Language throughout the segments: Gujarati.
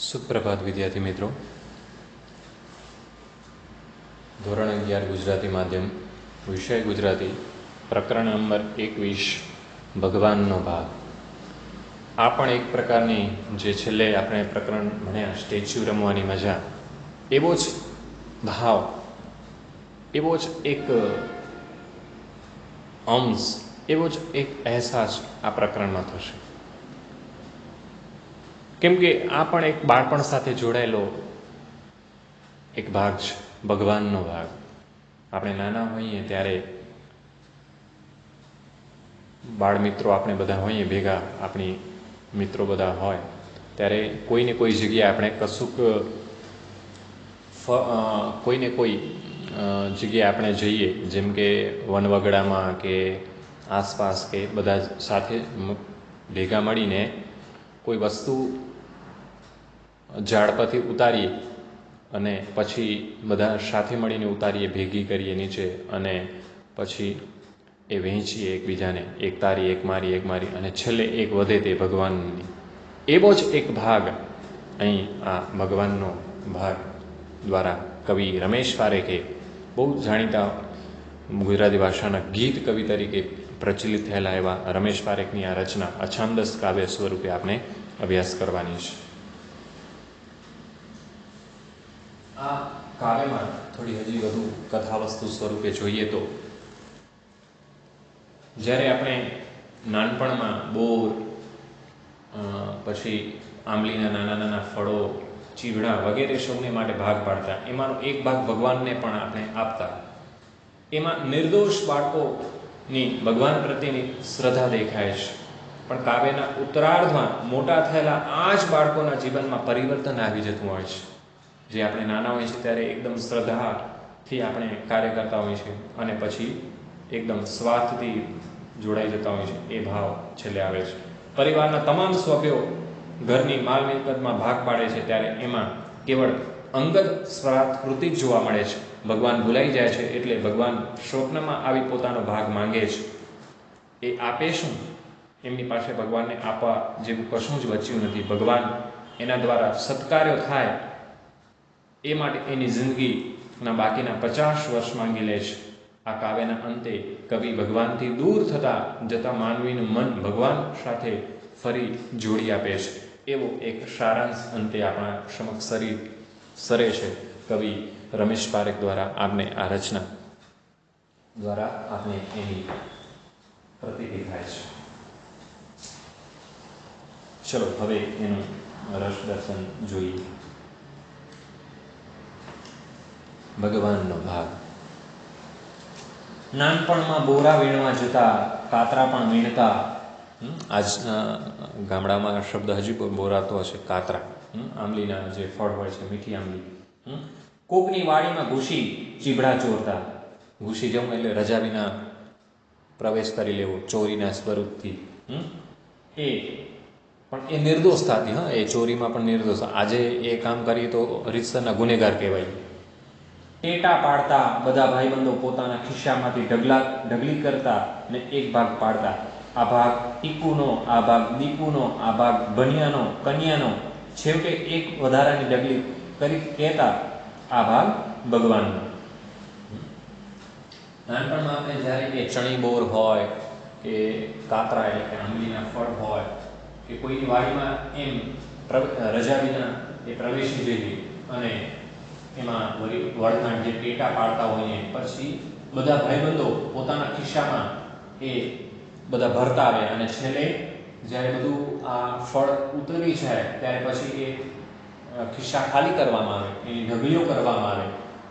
સુપ્રભાત વિદ્યાર્થી મિત્રો. ધોરણ અગિયાર ગુજરાતી માધ્યમ, વિષય ગુજરાતી, પ્રકરણ નંબર એકવીસ, ભગવાનનો ભાગ. આ પણ એક પ્રકારની જે છેલ્લે આપણે પ્રકરણ ભણ્યા સ્ટેચ્યુ રમવાની મજા, એવો જ ભાવ, એવો જ એક અંશ, એવો જ એક અહેસાસ આ પ્રકરણમાં થશે. કેમ કે આ પણ એક બાળપણ સાથે જોડાયેલો એક ભાગ છે, ભગવાનનો ભાગ. આપણે નાના હોઈએ ત્યારે બાળ મિત્રો આપણે બધા હોઈએ, ભેગા આપણી મિત્રો બધા હોય, ત્યારે કોઈને કોઈ જગ્યાએ આપણે કશુંક કોઈને કોઈ જગ્યાએ આપણે જઈએ, જેમ કે વનવગડામાં કે આસપાસ કે બધા સાથે ભેગા મળીને કોઈ વસ્તુ ઝાડ પરથી ઉતારીએ અને પછી બધા સાથે મળીને ઉતારીએ, ભેગી કરીએ નીચે અને પછી એ વહેંચીએ એકબીજાને, એક તારી, એક મારી એક મારી અને છેલ્લે એક વધે તે ભગવાનની. એવો જ એક ભાગ અહીં આ ભગવાનનો ભાગ દ્વારા કવિ રમેશ પારેખે બહુ જાણીતા ગુજરાતી ભાષાના ગીત કવિ તરીકે પ્રચલિત થયેલા એવા રમેશ પારેખની આ રચના અછાંદસ કાવ્ય સ્વરૂપે આપણે અભ્યાસ કરવાની છે. આ કાવ્યમાં થોડી હજી વધુ કથા વસ્તુ સ્વરૂપે જોઈએ તો, જ્યારે આપણે નાનપણમાં બોર પછી આંબલીના નાના નાના ફળો, ચીવડા વગેરે સૌને માટે ભાગ પાડતા, એમાંનો એક ભાગ ભગવાનને પણ આપણે આપતા. એમાં નિર્દોષ બાળકોની ભગવાન પ્રત્યેની શ્રદ્ધા દેખાય છે. પણ કાવ્યના ઉત્તરાર્ધમાં મોટા થયેલા આ જ બાળકોના જીવનમાં પરિવર્તન આવી જતું હોય છે. જે આપણે નાના હોઈએ છીએ ત્યારે એકદમ શ્રદ્ધાથી આપણે કાર્ય કરતા હોઈએ છીએ અને પછી એકદમ સ્વાર્થથી જોડાઈ જતા હોય છે. એ ભાવ છેલ્લે આવે છે. પરિવારના તમામ સભ્યો ઘરની માલ મિલકતમાં ભાગ પાડે છે ત્યારે એમાં કેવળ અંગત સ્વાર્થકૃતિ જ જોવા મળે છે. ભગવાન ભૂલાઈ જાય છે એટલે ભગવાન સ્વપ્નમાં આવી પોતાનો ભાગ માંગે છે. એ આપે શું? એમની પાસે ભગવાનને આપવા જેવું કશું જ બચ્યું નથી. ભગવાન એના દ્વારા સત્કાર્યો થાય એ માટે એની જિંદગીના બાકીના પચાસ વર્ષ માંગી લે છે. આ કાવ્યના અંતે કવિ ભગવાનથી દૂર થતા જતા માનવીનું મન ભગવાન સાથે ફરી જોડી આપે છે. એવો એક સારાંશ અંતે આપણા સમક્ષ શરીર સરે છે કવિ રમેશ પારેખ દ્વારા આપને આ રચના દ્વારા આપને એની પ્રતિતિ થાય છે. ચલો, હવે એનું રસ દર્શન જોઈએ. ભગવાનનો ભાગ. નાનપણમાં બોરા વીણવા જતા, કાતરા પણ વીણતા આજના ગામડામાં શબ્દ હજી પણ બોરાતો હશે, કાતરા આંબલીના જે ફળ હોય છે, મીઠી આંબલી કોકની વાડીમાં ઘૂસી ચીભડા ચોરતા, ઘૂસી જવું એટલે રજા વિના પ્રવેશ કરી લેવો, ચોરીના સ્વરૂપથી એ પણ એ નિર્દોષ થતી, હા, એ ચોરીમાં પણ નિર્દોષ. આજે એ કામ કરીએ તો રીતસરના ગુનેગાર કહેવાય. ટેટા પાડતા બધા ભાઈબંધો પોતાના ખિસ્સામાંથી ઢગલા, ઢગલી કરતા ને એક ભાગ પાડતા. આ ભાગ ટીકુનો આ ભાગ દીપુનો, આ ભાગ બનિયાનો કન્યાનો, છેવટે એક વધારાની ડગલી કરી કહેતા આ ભાગ ભગવાનનો. નાનપણમાં આપણે જ્યારે એ ચણી બોર હોય, કે કાતરા એટલે કે આંબલીના ફળ હોય, કે કોઈની વાડીમાં એમ રજા વિના એ પ્રવેશી જઈએ અને એમાં વળી જે પેટા પાડતા હોઈએ પછી બધા ભાઈબંધો પોતાના ખિસ્સામાં એ બધા ભરતા આવે અને છેલ્લે જ્યારે બધું આ ફળ ઉતરી જાય ત્યારે પછી એ ખિસ્સા ખાલી કરવામાં આવે, એની ઢગલીઓ કરવામાં આવે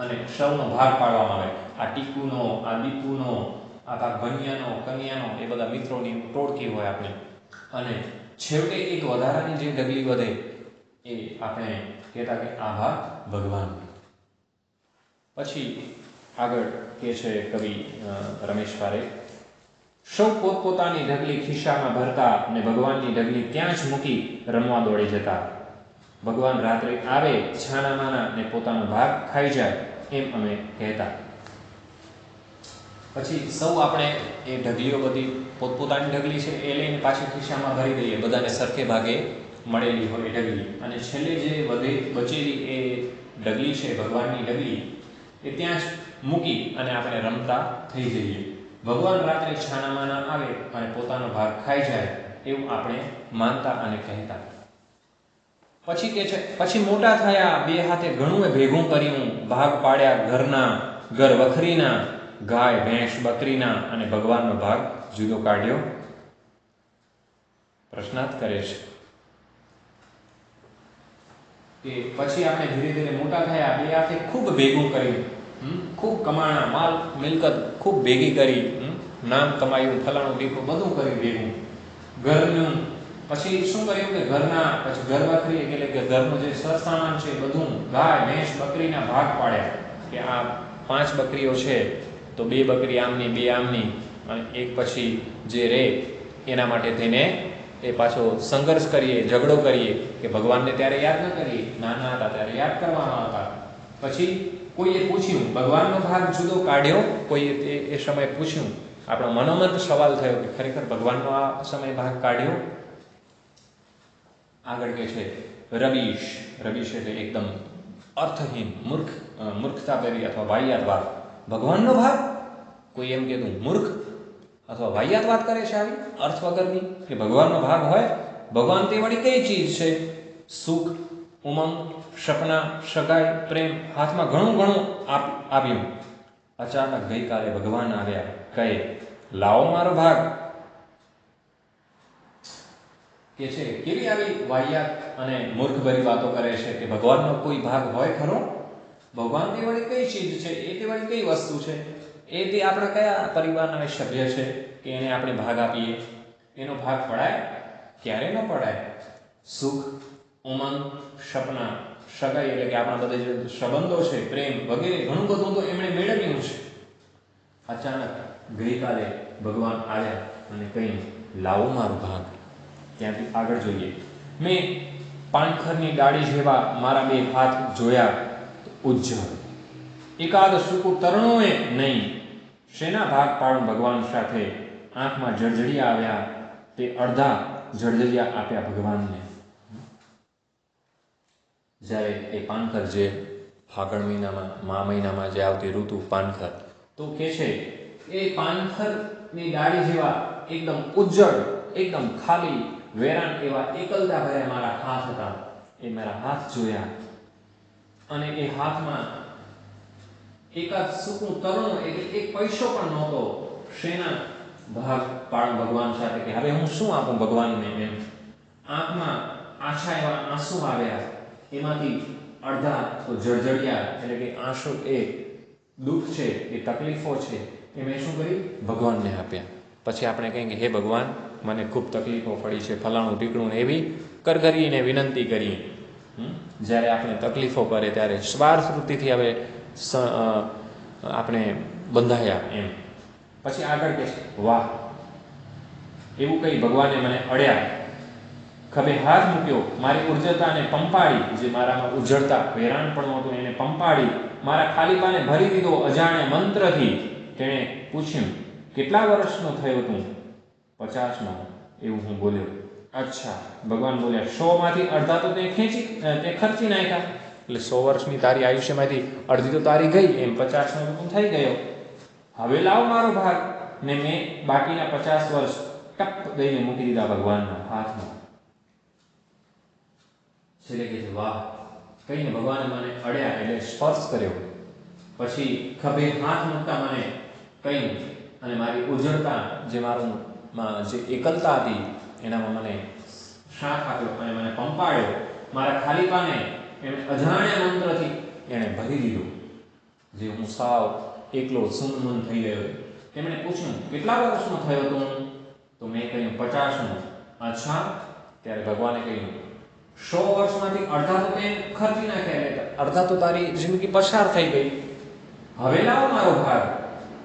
અને સૌનો ભાગ પાડવામાં આવે. આ ટીકુનો આ દીપુનો આ ભાગ ભણિયાનો કન્યાનો એ બધા મિત્રોની ટોળકી હોય આપણે. અને છેવટે એક વધારાની જે ડગલી વધે એ આપણે કહેતા કે આ ભાગ ભગવાન. પછી આગળ કે છે કવિ રમેશ પારેખ. સૌ પોતપોતાની ઢગલી ખિસ્સામાં ભરતા અને ભગવાનની ઢગલી ત્યાં જ મૂકી રમવા દોડી જતા. ભગવાન રાત્રે આવે, છાના માના ને પોતાનો ભાગ ખાઈ જાય એમ અમે કહેતા. પછી સૌ આપણે એ ઢગલીઓ બધી પોતપોતાની ઢગલી છે એ લઈને પાછી ખિસ્સામાં ભરી દઈએ, બધાને સરખે ભાગે મળેલી હોય ઢગલી. અને છેલ્લે જે વધે બચેલી એ ઢગલી છે, ભગવાનની ડગલી એ ત્યાં જ મૂકી અને આપણે રમતા થઈ જઈએ. ભગવાન રાત્રે છાનામાના આવે અને પોતાનો ભાગ ખાઈ જાય એવું આપણે માનતા અને કહેતા. પછી કે છે, પછી મોટા થયા, બે હાથે ઘણું ભેગું કર્યું. ભાગ પાડ્યા ઘરના, ઘર વખરીના, ગાય, ભેંસ, બકરીના અને ભગવાનનો ભાગ જુદો કાઢ્યો. પ્રશ્નાર્થ કરે છે. કે પછી આપણે ધીરે ધીરે મોટા થયા, બે હાથે ખૂબ ભેગું કર્યું ખૂબ કમાણા, માલ, મિલકત ખૂબ ભેગી કરી નામ કમાયું, ફલાણું ડીકું બધું કર્યું ભેગું. ઘરનું, પછી શું કર્યું કે ઘરના, પછી ઘર વખરી, એટલે કે ઘરનું જે સરસામાન છે, બધું ગાય, ભેંસ, બકરીના ભાગ પાડ્યા કે આ પાંચ બકરીઓ છે, તો બે બકરી આમની, બે આમની, અને એક પછી જે રે, એના માટે થઈને એ પાછો સંઘર્ષ કરીએ, ઝઘડો કરીએ કે ભગવાનને ત્યારે યાદ ન કરીએ. નાના હતા ત્યારે યાદ કરવામાં હતા. પછી કોઈએ પૂછ્યું, ભગવાનનો ભાગ જુદો કાઢ્યો? કોઈએ તે, એ સમયે પૂછ્યું. આપણો મનોમત સવાલ થયો કે ખરેખર ભગવાનનો આ સમય ભાગ કાઢ્યો? આગળ કે છે, રબીશ. રબીશ એટલે એકદમ અર્થહીન, મૂર્ખ મૂર્ખતા મૂર્ખતાભરી અથવા વાહિયાત ભાગ ભગવાનનો ભાગ? કોઈ એમ કહેતું, મૂર્ખ અથવા વાહિયાત વાત કરે છે આવી? અર્થ વગરની? કે ભગવાનનો ભાગ હોય? ભગવાન તે વળી કઈ ચીજ છે? સુખ, ઉમંગ, સપના, સગાઈ, પ્રેમ, હાથમાં ઘણું ઘણું આવ્યું. અચાનક ગઈકાલે ભગવાન આવ્યા. કહે, લાવો મારો ભાગ. કે છે, કેવી આવી વાહિયાત અને મૂર્ખભરી વાતો કરે છે કે ભગવાનનો કોઈ ભાગ હોય ખરો? ભગવાન તે કઈ ચીજ છે? એ તે કઈ વસ્તુ છે? એ તે આપણા કયા પરિવારના સભ્ય છે કે એને આપણે ભાગ આપીએ? એનો ભાગ પડાય? ક્યારે ન પડાય? સુખ, ઉમંગ, સપના, સગાઈ એટલે કે આપણા બધા જે સંબંધો છે, પ્રેમ વગેરે, ઘણું બધું તો એમણે મેળવ્યું છે. અચાનક ગઈકાલે ભગવાન આવ્યા અને કહ્યું, લાવો મારો ભાગ. ત્યાંથી આગળ જોઈએ. મેં પાનખરની ડાળી જેવા મારા બે હાથ જોયા ઉજ્જળ એકાદ સુકુ તરણોએ નહીં. શેના ભાગ પાડું ભગવાન સાથે? આંખમાં જળજળિયા આવ્યા, તે અડધા જળજળિયા આપ્યા ભગવાનને. જ્યારે એ પાનખર જે ફાગણ મહિનામાં, મા મહિનામાં જે આવતી ઋતુ પાનખર, તો કે છે, એ પાનખરની ડાળી જેવા એકદમ ઉજ્જળ, એકદમ ખાલી, વેરાન એવા એકલતા ભર્યા મારા હાથ હતા. એ મારા હાથ જોયા અને એ હાથમાં એકાદ સૂકું તરુણ એટલે એક પૈસો પણ નહોતો. શેના ભાગ પાડ ભગવાન સાથે કે હવે હું શું આપું ભગવાનને એમ? આંખમાં આછા એવા આંસુ આવ્યા. એમાંથી અડધા તો જળજળિયા. એટલે કે આંસુ એ દુઃખ છે, એ તકલીફો છે. એ મેં શું કરી ભગવાનને આપ્યા. પછી આપણે કહીએ કે, હે ભગવાન, મને ખૂબ તકલીફો પડી છે. ફલાણું ટીકણું ને એવી કરગરીને વિનંતી કરી. હમ? જ્યારે આપણે તકલીફો કરે ત્યારે સ્વાર્થ વૃત્તિથી હવે આપણે બંધાયા એમ. પછી આગળ કે વાહ. એવું કંઈ ભગવાને મને અડ્યા. ખભે હાથ મૂક્યો, મારી ઉર્જતાને પંપાડી, જે મારામાં ઉજળતા વેરાણ પણ હતું એને પંપાડી, મારા ખાલીપાને ભરી દીધો અજાણે મંત્રથી. તેણે પૂછ્યું, કેટલા વર્ષનો થયો તું? પચાસનો એવું હું બોલ્યો. અચ્છા. ભગવાન બોલ્યા સો માંથી અડધા તો તે ખેંચી તે ખર્ચી નાખ્યા? એટલે સો વર્ષની તારી આયુષ્યમાંથી અડધી તો તારી ગઈ, એમ પચાસનો તો થઈ ગયો. હવે લાવ મારો ભાગ. ને મેં બાકીના પચાસ વર્ષ ટપ દઈને મૂકી દીધા ભગવાનના હાથમાં. છેલ્લે કે વાહ. કહીને ભગવાને મને અડ્યા એટલે સ્પર્શ કર્યો. પછી ખભે હાથ મૂકતા મને કહ્યું, અને મારી ઉજળતા જે મારું જે એકલતા હતી, એનામાં મને શાખ આપ્યો અને મને પંપાડ્યો મારા ખાલીપાને એણે અજાણ્યા મંત્રથી એણે ભરી દીધું. જે હું સાવ એકલો સુનમન થઈ ગયો તેમણે પૂછ્યું, કેટલા વર્ષનો થયો તું? તો મેં કહ્યું પચાસનો અચ્છા. ત્યારે ભગવાને કહ્યું, સો વર્ષમાંથી અડધા તો મેં ખર્ચી નાખ્યા અડધા તો તારી જિંદગી પસાર થઈ ગઈ. હવે લાવો મારો ભાગ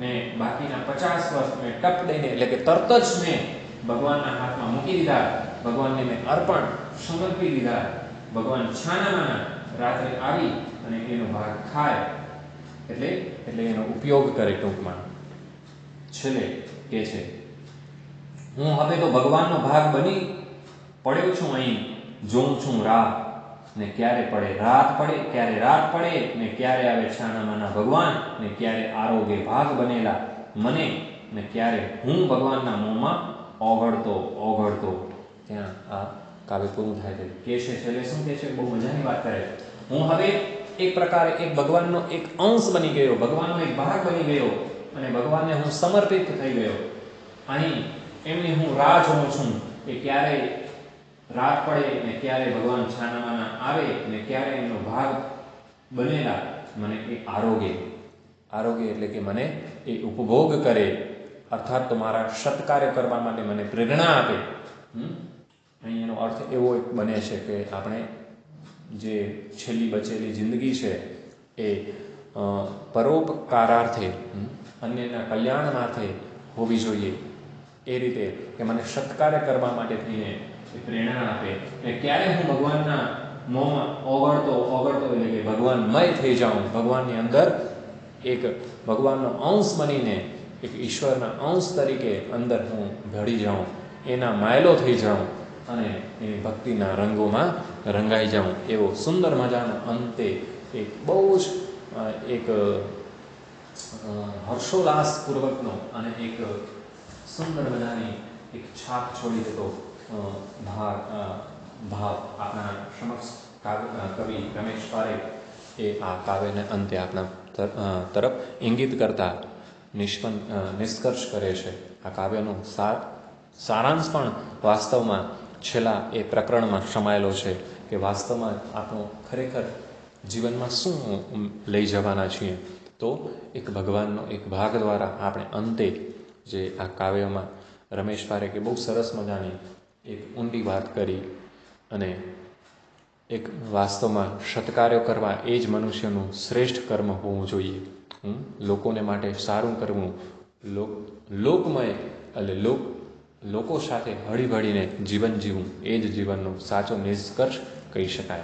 ને બાકીના પચાસ વર્ષ મેં ટપ દઈને, એટલે કે તરત જ મેં ભગવાનના હાથમાં મૂકી દીધા. ભગવાનને મેં અર્પણ, સમર્પી દીધા. ભગવાન છાનામાના રાત્રે આવી અને એનો ભાગ ખાય. એટલે એટલે એનો ઉપયોગ કરે ટૂંકમાં. છેલ્લે કે છે, હું હવે તો ભગવાનનો ભાગ બની પડ્યો છું અહીં, જોઉં છું રાહ. ને ક્યારે પડે રાત પડે, ક્યારે રાત પડે, ને ક્યારે આવે છાનામાના ભગવાન, ને ક્યારે આરોગ્ય ભાગ બનેલા મને, ને ક્યારે હું ભગવાનના મોંમાં ઓગળતો ઓગળતો. ત્યાં આ કાવ્ય પૂરું થાય છે. કે છે, છેલ્લે શું કે છે? બહુ મજાની વાત કરે હું હવે એક પ્રકારે એક ભગવાનનો એક અંશ બની ગયો, ભગવાનનો એક ભાગ બની ગયો અને ભગવાનને હું સમર્પિત થઈ ગયો. અહીં એમની હું રાહ જોઉં છું કે ક્યારે રાત પડે ને ક્યારે ભગવાન છાનામાના આવે ને ક્યારે એમનો ભાગ બનેલા મને એ આરોગ્ય આરોગ્ય એટલે કે મને એ ઉપભોગ કરે. અર્થાત તો મારા સત્કાર્ય કરવા માટે મને પ્રેરણા આપે. હમ? અહીં એનો અર્થ એવો એક બને છે કે આપણે જે છેલ્લી બચેલી જિંદગી છે એ પરોપકારાર્થે અન્યના કલ્યાણનાર્થે હોવી જોઈએ. એ રીતે કે મને સત્કાર્ય કરવા માટે થઈને એ પ્રેરણા આપે ને ક્યારે હું ભગવાનના મોંમાં ઓગળતો ઓગળતો એટલે કે ભગવાનમય થઈ જાઉં, ભગવાનની અંદર એક ભગવાનનો અંશ બનીને એક ઈશ્વરના અંશ તરીકે અંદર હું ભળી જાઉં, એના માયલો થઈ જાઉં અને એની ભક્તિના રંગોમાં રંગાઈ જાઉં એવો સુંદર મજાનો અંતે એક બહુ જ એક હર્ષોલ્લાસપૂર્વકનો અને એક સુંદર મજાની એક છાપ છોડી દેતો ભાગ ભાવ આપણા સમક્ષ કવિ રમેશ પારેખ એ આ કાવ્યને અંતે આપણા તરફ ઇંગિત કરતા નિષ્પન્ન નિષ્કર્ષ કરે છે. આ કાવ્યનો સાર સારાંશ પણ વાસ્તવમાં છેલ્લા એ પ્રકરણમાં સમાયેલો છે કે વાસ્તવમાં આપણો ખરેખર જીવનમાં શું લઈ જવાના છીએ, તો એક ભગવાનનો એક ભાગ દ્વારા આપણે અંતે જે આ કાવ્યમાં રમેશ પારેખે બહુ સરસ મજાની એક ઊંડી વાત કરી અને એક વાસ્તવમાં સત્કાર્યો કરવા એ જ મનુષ્યનું શ્રેષ્ઠ કર્મ હોવું જોઈએ? લોકોને માટે સારું કરવું, લોક, લોકમય એટલે લોક લોકો સાથે હળીભળીને જીવન જીવવું એ જ જીવનનો સાચો નિષ્કર્ષ કહી શકાય.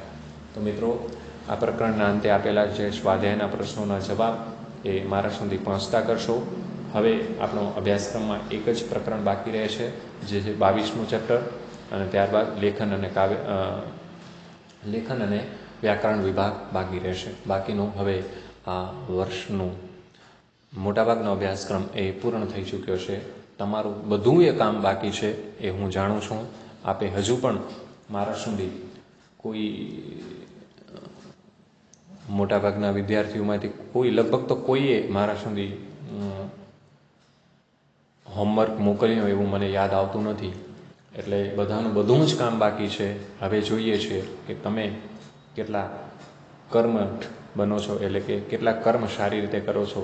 તો મિત્રો, આ પ્રકરણના અંતે આપેલા જે સ્વાધ્યાયના પ્રશ્નોના જવાબ એ મારા સુધી પહોંચતા કરશો. હવે આપણો અભ્યાસક્રમમાં એક જ પ્રકરણ બાકી રહે છે, જે છે બાવીસમું ચેપ્ટર, અને ત્યારબાદ લેખન અને કાવ્ય લેખન અને વ્યાકરણ વિભાગ બાકી રહેશે. બાકીનું હવે આ વર્ષનું મોટાભાગનો અભ્યાસક્રમ એ પૂર્ણ થઈ ચૂક્યો છે. તમારું બધું એ કામ બાકી છે એ હું જાણું છું. આપે હજુ પણ મારા સુધી કોઈ મોટાભાગના વિદ્યાર્થીઓમાંથી કોઈ, લગભગ તો કોઈએ મારા સુધી હોમવર્ક મોકલ્યું એવું મને યાદ આવતું નથી. એટલે બધાનું બધું જ કામ બાકી છે. હવે જોઈએ છે કે તમે કેટલા કર્મઠ બનો છો, એટલે કે કેટલા કર્મ સારી રીતે કરો છો.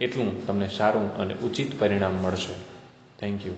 એટલું તમને સારું અને ઉચિત પરિણામ મળશે. Thank you